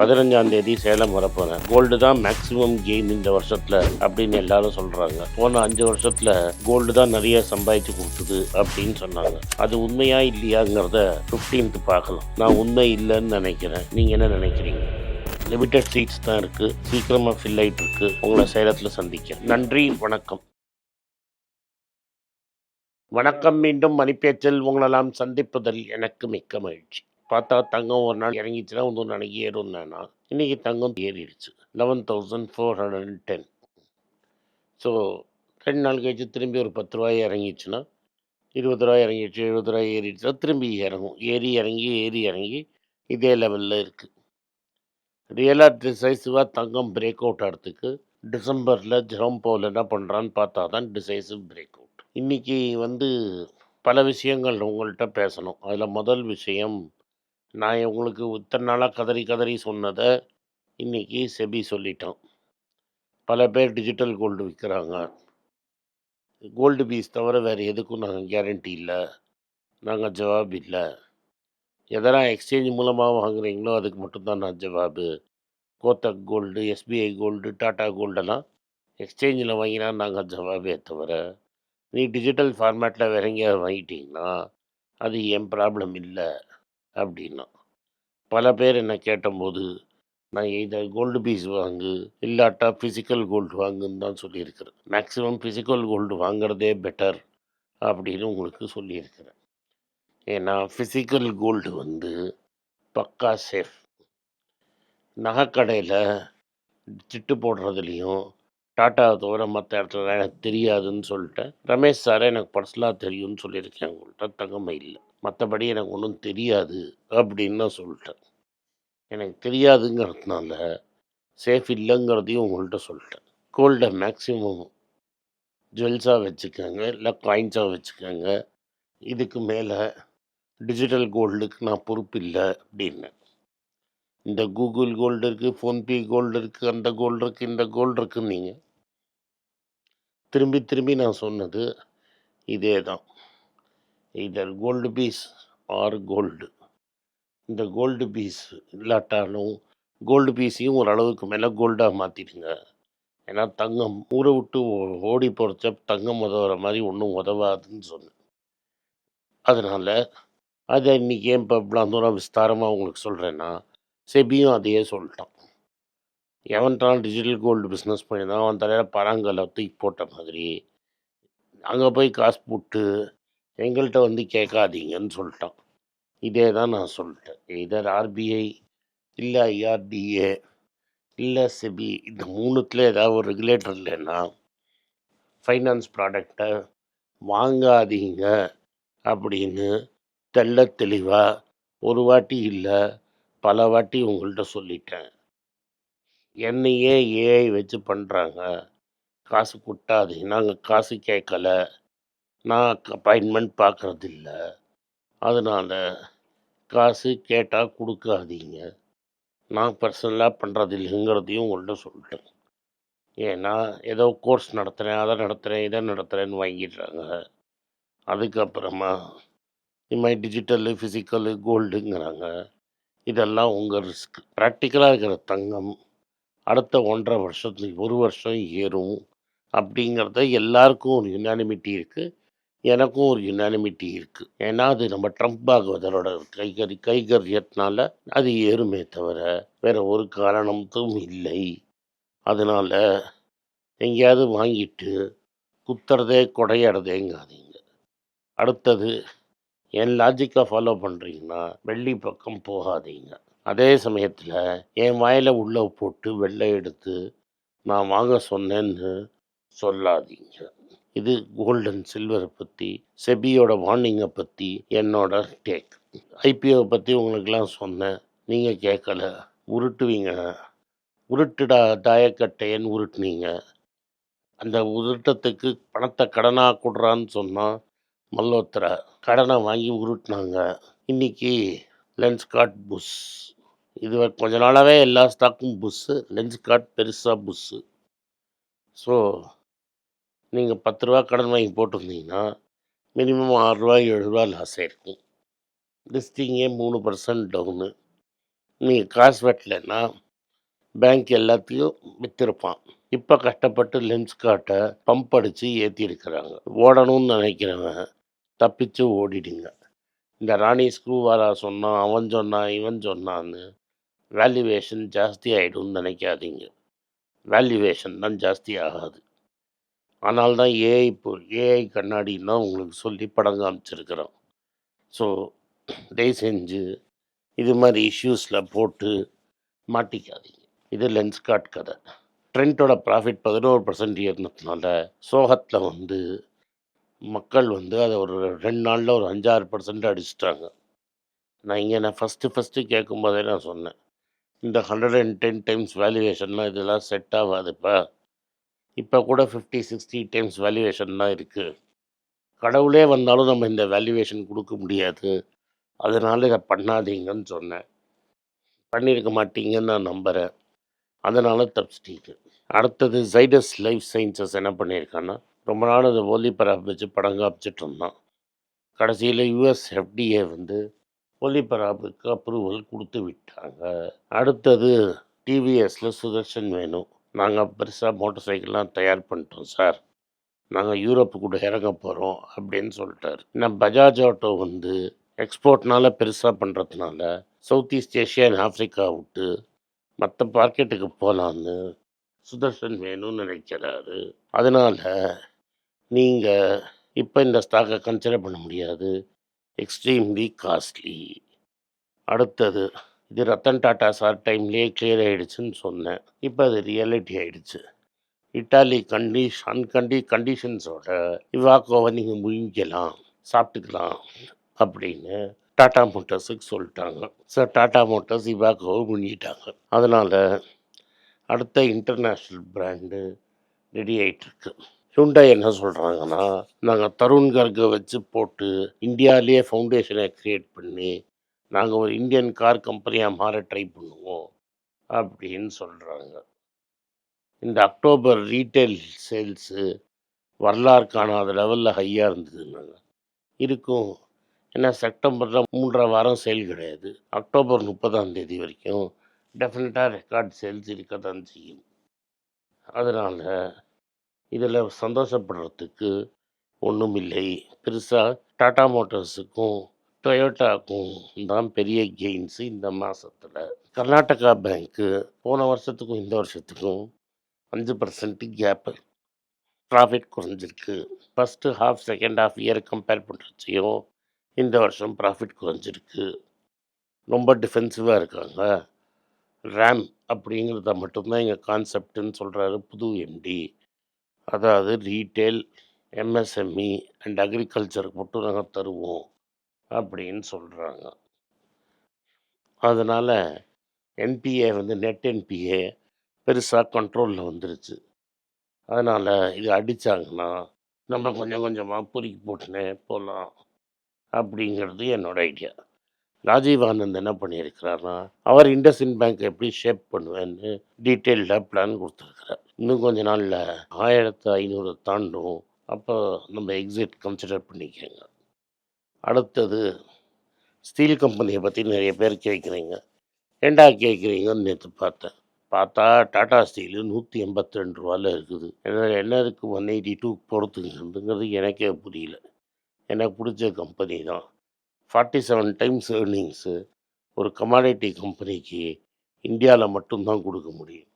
பதினஞ்சாம் தேதி சேலம் வரப்போறேன். கோல்டு தான் மேக்ஸிமம் கெயின் இந்த வருஷத்துல அப்படின்னு எல்லாரும் சொல்றாங்க. போன அஞ்சு வருஷத்துல கோல்டு தான் நிறைய சம்பாதிச்சு கொடுத்தது அப்படின்னு சொன்னாங்க. அது உண்மையா இல்லையாங்கிறத 15th பார்க்கலாம். நான் உண்மை இல்லைன்னு நினைக்கிறேன். நீங்க என்ன நினைக்கிறீங்க? லிமிட்டட் சீட்ஸ் தான் இருக்கு. சீக்கிரமா ஃபில் ஆயிட்டு இருக்கு. உங்களை சேலத்துல சந்திக்க நன்றி வணக்கம். வணக்கம் மீண்டும். மணிப்பேச்சில் உங்களெல்லாம் சந்திப்பதில் எனக்கு மிக்க மகிழ்ச்சி. பார்த்தா தங்கம் ஒரு நாள் இறங்கிச்சுன்னா இன்னொரு நாளைக்கு ஏறும்னா இன்றைக்கி தங்கம் ஏறிடுச்சு. Eleven thousand four hundred and ten so ரெண்டு நாள் கழிச்சு திரும்பி ஒரு பத்து ரூபாய் இறங்கிச்சுன்னா இருபது ரூபாய் இறங்கிடுச்சு எழுபது ரூபாய் ஏறிடுச்சுன்னா திரும்பி இறங்கும். ஏறி இறங்கி ஏறி இறங்கி இதே லெவலில் இருக்குது ரியலாக டிசைசிவாக தங்கம் பிரேக் அவுட் ஆகிறதுக்கு டிசம்பரில் ஜெரம் போல் என்ன பண்ணுறான்னு பார்த்தா தான் டிசைசிவ் பிரேக் அவுட் இன்றைக்கி வந்து பல விஷயங்கள் உங்கள்கிட்ட பேசணும். அதில் முதல் விஷயம் நான் உங்களுக்கு இத்தனை நாளாக கதறி கதறி சொன்னதை இன்றைக்கி செபி சொல்லிட்டான். பல பேர் டிஜிட்டல் கோல்டு விற்கிறாங்க கோல்டு பீஸ் தவிர வேறு எதுக்கும் நாங்கள் கேரண்டி இல்லை. நாங்கள் ஜவாப் இல்லை. எதனா எக்ஸ்சேஞ்ச் மூலமாக வாங்குறீங்களோ அதுக்கு மட்டும்தான் நான் ஜவாபு. Kotak gold SBI gold Tata கோல்டெல்லாம் எக்ஸ்சேஞ்சில் வாங்கினா நாங்கள் ஜவாபே தவிர நீ டிஜிட்டல் ஃபார்மேட்டில் வேற எங்கேயாவது வாங்கிட்டீங்கன்னா அது என் ப்ராப்ளம் இல்லை. அப்படின்னா பல பேர் என்னை கேட்டபோது நான் இதை கோல்டு பீஸ் வாங்கு இல்லாட்டா ஃபிசிக்கல் கோல்டு வாங்குன்னு தான் சொல்லியிருக்கிறேன். மேக்ஸிமம் ஃபிசிக்கல் கோல்டு வாங்குறதே பெட்டர் அப்படின்னு உங்களுக்கு சொல்லியிருக்கிறேன். ஏன்னா ஃபிசிக்கல் கோல்டு வந்து பக்கா சேஃப் நகைக்கடையில் சிட்டு போடுறதுலையும் டாட்டாவை தவிர மற்ற இடத்துல எனக்கு தெரியாதுன்னு சொல்லிட்டேன். ரமேஷ் சாரை எனக்கு பர்சனலாக தெரியும்னு சொல்லியிருக்கேன். உங்கள்கிட்ட தங்கமை இல்லை. மற்றபடி எனக்கு ஒன்றும் தெரியாது அப்படின்னு நான் சொல்லிட்டேன். எனக்கு தெரியாதுங்கிறதுனால சேஃப் இல்லைங்கிறதையும் உங்கள்கிட்ட சொல்லிட்டேன். கோல்டை மேக்ஸிமம் ஜுவல்ஸாக வச்சுக்கோங்க. இல்லை காயின்ஸாக வச்சுக்கோங்க. இதுக்கு மேலே டிஜிட்டல் கோல்டுக்கு நான் பொறுப்பு இல்லை அப்படின்னேன். இந்த கூகுள் கோல்டு இருக்குது ஃபோன்பே கோல்டு இருக்குது அந்த கோல்டு இருக்குது இந்த கோல்டு இருக்குன்னு நீங்கள் திரும்பி திரும்பி நான் சொன்னது இதே தான் இதர் கோல்டு பீஸ் ஆர் கோல்டு இந்த கோல்டு பீஸ் இல்லாட்டாலும் கோல்டு பீஸையும் ஓரளவுக்கு மேலே கோல்டாக மாற்றிடுங்க ஏன்னா தங்கம் ஊரை விட்டு ஓ- ஓடி போகிறச்ச தங்கம் உதவுற மாதிரி ஒன்றும் உதவாதுன்னு சொன்னேன். அதனால் அதை இன்றைக்கி ஏன் இப்போ இவ்வளோ தூரம் விஸ்தாரமாக உங்களுக்கு சொல்கிறேன்னா செபியும் அதையே சொல்லிட்டான். எவன்ட்டாலும் டிஜிட்டல் கோல்டு பிஸ்னஸ் பண்ணி தான் அவன் தலையில் பராங்கலை தூக்கி போட்ட மாதிரி. அங்கே போய் காசு போட்டு எங்கள்கிட்ட வந்து கேட்காதீங்கன்னு சொல்லிட்டான். இதே தான் நான் சொல்லிட்டேன். இதர் ஆர்பிஐ இல்லை ஐஆர்டிஏ இல்லை செபி இந்த மூணுத்தில் ஏதாவது ஒரு ரெகுலேட்டர் இல்லைன்னா ஃபைனான்ஸ் ப்ராடக்டை வாங்காதீங்க அப்படின்னு தெள்ள தெளிவாக ஒரு வாட்டி இல்லை பல வாட்டி உங்கள்கிட்ட சொல்லிட்டேன். என்னையே ஏஐ வச்சு பண்ணுறாங்க காசு கொட்டாதீங்க. நாங்கள் காசு கேட்கல. நான் அப்பாயின்மெண்ட் பார்க்குறதில்ல அதனால் காசு கேட்டால் கொடுக்காதீங்க. நான் பர்சனலாக பண்ணுறதில்லைங்கிறதையும் உங்கள்கிட்ட சொல்லிட்டேன். ஏன்னா ஏதோ கோர்ஸ் நடத்துகிறேன் அதை நடத்துகிறேன் இதை நடத்துகிறேன்னு வாங்கிடுறாங்க. அதுக்கப்புறமா இது மாதிரி டிஜிட்டலு ஃபிசிக்கலு கோல்டுங்கிறாங்க இதெல்லாம் உங்கள் ரிஸ்க். ப்ராக்டிக்கலாக இருக்கிற தங்கம் அடுத்த ஒன்றரை வருஷத்துக்கு ஒரு வருஷம் ஏறும் அப்படிங்கிறத எல்லாருக்கும் ஒரு யுனானிமிட்டி இருக்குது எனக்கும் ஒரு யுனானிமிட்டி இருக்குது ஏன்னா அது நம்ம ட்ரம்ப் பாகவதரோட கைகறி கைகரியத்தினால அது ஏறுமே தவிர வேற ஒரு காரணத்தும் இல்லை. அதனால் எங்கேயாவது வாங்கிட்டு குத்துறதே கொடையாடுறதேங்காதீங்க அடுத்தது என் லாஜிக்கை ஃபாலோ பண்ணுறீங்கன்னா வெள்ளி பக்கம் போகாதீங்க. அதே சமயத்தில் என் வாயில் உள்ளே போட்டு வெள்ளை எடுத்து நான் வாங்க சொன்னேன்னு சொல்லாதீங்க. இது கோல்டன் சில்வரை பற்றி செபியோட வார்னிங்கை பற்றி என்னோட டேக் ஐபிஓவை பற்றி உங்களுக்கெல்லாம் சொன்னேன். நீங்கள் கேட்கல. உருட்டுவீங்க. உருட்டுடா தாயக்கட்டையன்னு உருட்டுனீங்க. அந்த உருட்டத்துக்கு பணத்தை கடனாக கொடுறான்னு சொன்னால் மல்லோத்ரா கடனை வாங்கி உருட்டினாங்க. இன்றைக்கி லென்ஸ்கார்ட் புஷ். இது கொஞ்ச நாளாகவே எல்லா ஸ்டாக்கும் புஷ்ஷு லென்ஸ்கார்ட் பெருசாக புஷ்ஷு ஸோ நீங்கள் பத்து ரூபா கடன் வாங்கி போட்டிருந்தீங்கன்னா மினிமம் ஆறுரூவா ஏழு ரூபா லாஸ் ஆயிருக்கும். லிஸ்டிங்கே மூணு பர்சன்ட் டவுனு நீங்கள் காசு வெட்டலைன்னா பேங்க் எல்லாத்தையும் விற்றுருப்பான் இப்போ கஷ்டப்பட்டு லென்ஸ் காட்டை பம்ப் அடித்து ஏற்றிருக்கிறாங்க ஓடணும்னு நினைக்கிறவன் தப்பிச்சு ஓடிடுங்க. இந்த ராணி ஸ்க்ரூவாரா சொன்னான் அவன் சொன்னான் இவன் சொன்னான்னு வேல்யூவேஷன் ஜாஸ்தி ஆகிடும்னு நினைக்காதீங்க. வேல்யூவேஷன் தான் ஜாஸ்தி ஆகாது. ஆனால் தான் ஏஐ இப்போ ஏஐ கண்ணாடின்னா தான் உங்களுக்கு சொல்லி படம் காமிச்சிருக்கிறோம். ஸோ தயவு செஞ்சு இது மாதிரி இஷ்யூஸில் போட்டு மாட்டிக்காதீங்க. இது லென்ஸ் காட் கதை. ட்ரெண்ட்டோட ப்ராஃபிட் பதினோரு பர்சன்ட் ஏறினதுனால சோகத்தில் வந்து மக்கள் வந்து அதை ஒரு ரெண்டு நாளில் ஒரு அஞ்சாறு பர்சன்ட் அடிச்சிட்டாங்க. நான் இங்கே நான் ஃபஸ்ட்டு ஃபஸ்ட்டு கேட்கும்போதே நான் சொன்னேன். இந்த ஹண்ட்ரட் அண்ட் டென் டைம்ஸ் வேல்யூவேஷன்லாம் இதெல்லாம் செட் ஆகாதுப்பா. இப்போ கூட ஃபிஃப்டி சிக்ஸ்டி டைம்ஸ் வேல்யூவேஷன் தான் இருக்குது கடவுளே வந்தாலும் நம்ம இந்த வேல்யூவேஷன் கொடுக்க முடியாது. அதனால் இதை பண்ணாதீங்கன்னு சொன்னேன். பண்ணியிருக்க மாட்டீங்கன்னு நான் நம்புகிறேன் அதனால் தப்பிச்சிட்டீங்க. அடுத்தது ஜைடஸ் லைஃப் சயின்சஸ் என்ன பண்ணியிருக்கான்னா ரொம்ப நாள் அந்த ஒலிபராப் வச்சு படம் காமிச்சிட்டு இருந்தான் கடைசியில் யூஎஸ் எஃப்டிஏ வந்து ஒலிபராப்புக்கு அப்ரூவல் கொடுத்து விட்டாங்க. அடுத்தது டிவிஎஸில் சுதர்ஷன் வேணும் நாங்கள் பெருசாக மோட்டார் சைக்கிள்லாம் தயார் பண்ணிட்டோம் சார். நாங்கள் யூரோப்பு கூட இறங்க போகிறோம் அப்படின்னு சொல்லிட்டார். நான் பஜாஜ் ஆட்டோ வந்து எக்ஸ்போர்ட்னால பெருசாக பண்ணுறதுனால south east Asia and Africa விட்டு மற்ற மார்க்கெட்டுக்கு போகலான்னு சுதர்ஷன் வேணும்னு நினைக்கிறாரு. அதனால் நீங்கள் இப்போ இந்த ஸ்டாக்கை கன்சிடர் பண்ண முடியாது. எக்ஸ்ட்ரீம்லி காஸ்ட்லி அடுத்தது இது ரத்தன் டாட்டா சார் டைம்லேயே கிளியர் ஆகிடுச்சுன்னு சொன்னேன். இப்போ அது ரியாலிட்டி ஆகிடுச்சு இட்டாலி கண்டிஷ் அன்கண்டி கண்டிஷன்ஸோட இவாக்கோவை நீங்கள் முழிக்கலாம் சாப்பிட்டுக்கலாம் அப்படின்னு டாட்டா மோட்டார்ஸுக்கு சொல்லிட்டாங்க. சார் டாட்டா மோட்டார்ஸ் இவாக்கோவை முழுங்கிட்டாங்க அதனால் அடுத்த இன்டர்நேஷ்னல் பிராண்டு ரெடி ஆகிட்டுருக்கு ஹுண்டா என்ன சொல்கிறாங்கன்னா நாங்கள் தருண் கர்கை வச்சு போட்டு இந்தியாவிலேயே ஃபவுண்டேஷனை க்ரியேட் பண்ணி நாங்கள் ஒரு இந்தியன் கார் கம்பெனியாக மாற ட்ரை பண்ணுவோம் அப்படின்னு சொல்கிறாங்க இந்த அக்டோபர் ரீட்டைல் சேல்ஸு வரலாறு காணாத லெவலில் ஹையாக இருந்ததுன்னாங்க. இருக்கும். ஏன்னா செப்டம்பரில் மூன்றரை வாரம் சேல் கிடையாது. அக்டோபர் முப்பதாம் தேதி வரைக்கும் டெஃபினட்டாக ரெக்கார்ட் சேல்ஸ் இருக்க தான் செய்யும். அதனால் இதில் சந்தோஷப்படுறதுக்கு ஒன்றும் இல்லை. பெருசாக டாடா மோட்டார்ஸுக்கும் டொயோட்டாக்கும் தான் பெரிய கெயின்ஸ் இந்த மாதத்தில் கர்நாடகா பேங்க்கு போன வருஷத்துக்கும் இந்த வருஷத்துக்கும் அஞ்சு பர்சன்ட் கேப்பு ப்ராஃபிட் குறைஞ்சிருக்கு. First half second half year compare பண்ணுறச்சையும் இந்த வருஷம் ப்ராஃபிட் குறைஞ்சிருக்கு. ரொம்ப டிஃபென்சிவாக இருக்காங்க. ரேம் அப்படிங்கிறத மட்டும்தான் எங்கள் கான்செப்டுன்னு சொல்கிறாரு புது எம்டி அதாவது ரீட்டெயில் எம்எஸ்எம்இ அண்ட் அக்ரிகல்ச்சருக்கு மட்டும் நாங்கள் தருவோம் அப்படின்னு சொல்கிறாங்க அதனால் என்பிஏ வந்து நெட் என்பிஏ பெருசாக கண்ட்ரோலில் வந்துருச்சு. அதனால் இது அடித்தாங்கன்னா நம்ம கொஞ்சம் கொஞ்சமாக பொறுக்கி போட்டுனே போகலாம் அப்படிங்கிறது என்னோடய ஐடியா ராஜீவ் ஆனந்த் என்ன பண்ணியிருக்கிறாருன்னா அவர் இண்டஸ்இன் பேங்க் எப்படி ஷேப் பண்ணுவேன்னு டீட்டெயில்டாக பிளான் கொடுத்துருக்குறார். இன்னும் கொஞ்ச நாளில் ஆயிரத்து ஐநூறு தாண்டும். அப்போ நம்ம எக்ஸிட் கன்சிடர் பண்ணிக்கோங்க. அடுத்தது ஸ்டீல் கம்பெனியை பற்றி நிறைய பேர் கேட்குறீங்க. ஏண்டா கேட்குறீங்கன்னு நேற்று பார்த்தேன். பார்த்தா டாடா ஸ்டீலு நூற்றி எண்பத்தி ரெண்டு ரூபாயில் இருக்குது. என்ன என்னதுக்கு ஒன் எயிட்டி டூ பொறுத்துங்கிறது எனக்கே புரியல. எனக்கு பிடிச்ச கம்பெனி தான். ஃபார்ட்டி செவன் டைம்ஸ் ஏர்னிங்ஸு ஒரு கமாடிட்டி கம்பெனிக்கு இந்தியாவில் மட்டும்தான் கொடுக்க முடியும்.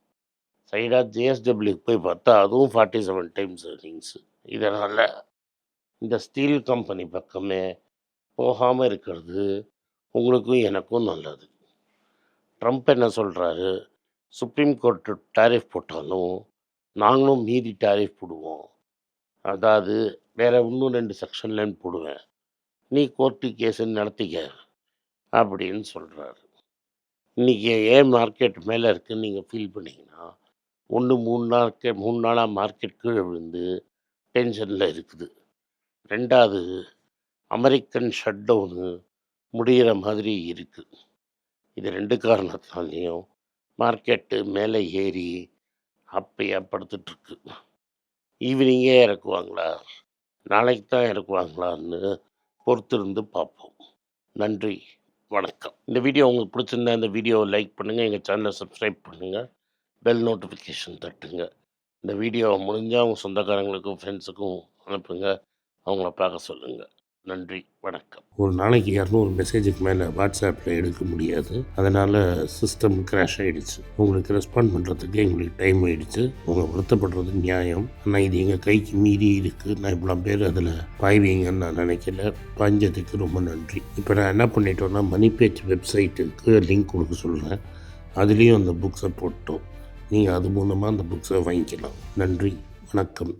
சைடாக ஜேஎஸ்டபிள்யூக்கு போய் பார்த்தா அதுவும் ஃபார்ட்டி செவன் டைம்ஸ் ஏர்னிங்ஸு இதனால் இந்த ஸ்டீல் கம்பெனி பக்கமே போகாமல் இருக்கிறது உங்களுக்கும் எனக்கும் நல்லது. ட்ரம்ப் என்ன சொல்கிறாரு சுப்ரீம் கோர்ட்டு டேரிஃப் போட்டாலும் நாங்களும் மீறி டேரிஃப் போடுவோம். அதாவது வேறு இன்னும் ரெண்டு செக்ஷன்லன்னு போடுவேன். நீ கோர்ட்டு கேஸுன்னு நடத்திக்க அப்படின்னு சொல்கிறாரு இன்றைக்கி ஏன் மார்க்கெட் மேலே இருக்குன்னு நீங்கள் ஃபீல் பண்ணிக்கணும் ஒன்று மூணு நாளுக்கு மூணு நாளாக மார்க்கெட் கீழே விழுந்து டென்ஷனில் இருக்குது. ரெண்டாவது அமெரிக்கன் ஷட் டவுனு முடிகிற மாதிரி இருக்குது இது ரெண்டு காரணத்தாலையும் மார்க்கெட்டு மேலே ஏறி அப்பையாக படுத்துட்ருக்கு ஈவினிங்கே இறக்குவாங்களா? நாளைக்கு தான் இறக்குவாங்களான்னு பொறுத்திருந்து பார்ப்போம். நன்றி வணக்கம். இந்த வீடியோ உங்களுக்கு பிடிச்சிருந்தா இந்த வீடியோவை லைக் பண்ணுங்கள் எங்கள் சேனலை சப்ஸ்கிரைப் பண்ணுங்கள் பெல் நோட்டிஃபிகேஷன் தட்டுங்க. இந்த வீடியோவை முடிஞ்சால் அவங்க சொந்தக்காரங்களுக்கும் ஃப்ரெண்ட்ஸுக்கும் அனுப்புங்க. அவங்கள பார்க்க சொல்லுங்கள் நன்றி வணக்கம். ஒரு நாளைக்கு இரநூறு மெசேஜுக்கு மேலே வாட்ஸ்அப்பில் எடுக்க முடியாது. அதனால் சிஸ்டம் கிராஷ் ஆகிடுச்சு உங்களுக்கு ரெஸ்பாண்ட் பண்ணுறதுக்கு எங்களுக்கு டைம் ஆகிடுச்சு உங்கள் வருத்தப்படுறது நியாயம். ஆனால் இது எங்கள் கைக்கு மீறி இருக்குது நான் இவ்வளோ பேர் அதில் பாய்வீங்கன்னு நான் நினைக்கல. பாஞ்சதுக்கு ரொம்ப நன்றி. இப்போ நான் என்ன பண்ணிட்டோன்னா மணி பேஜ் வெப்சைட்டுக்கு லிங்க் கொடுக்க சொல்கிறேன் அதுலேயும் அந்த புக்ஸை போட்டோம். நீங்கள் அது மூலமாக அந்த புக்ஸை வாங்கிக்கலாம். நன்றி. வணக்கம்.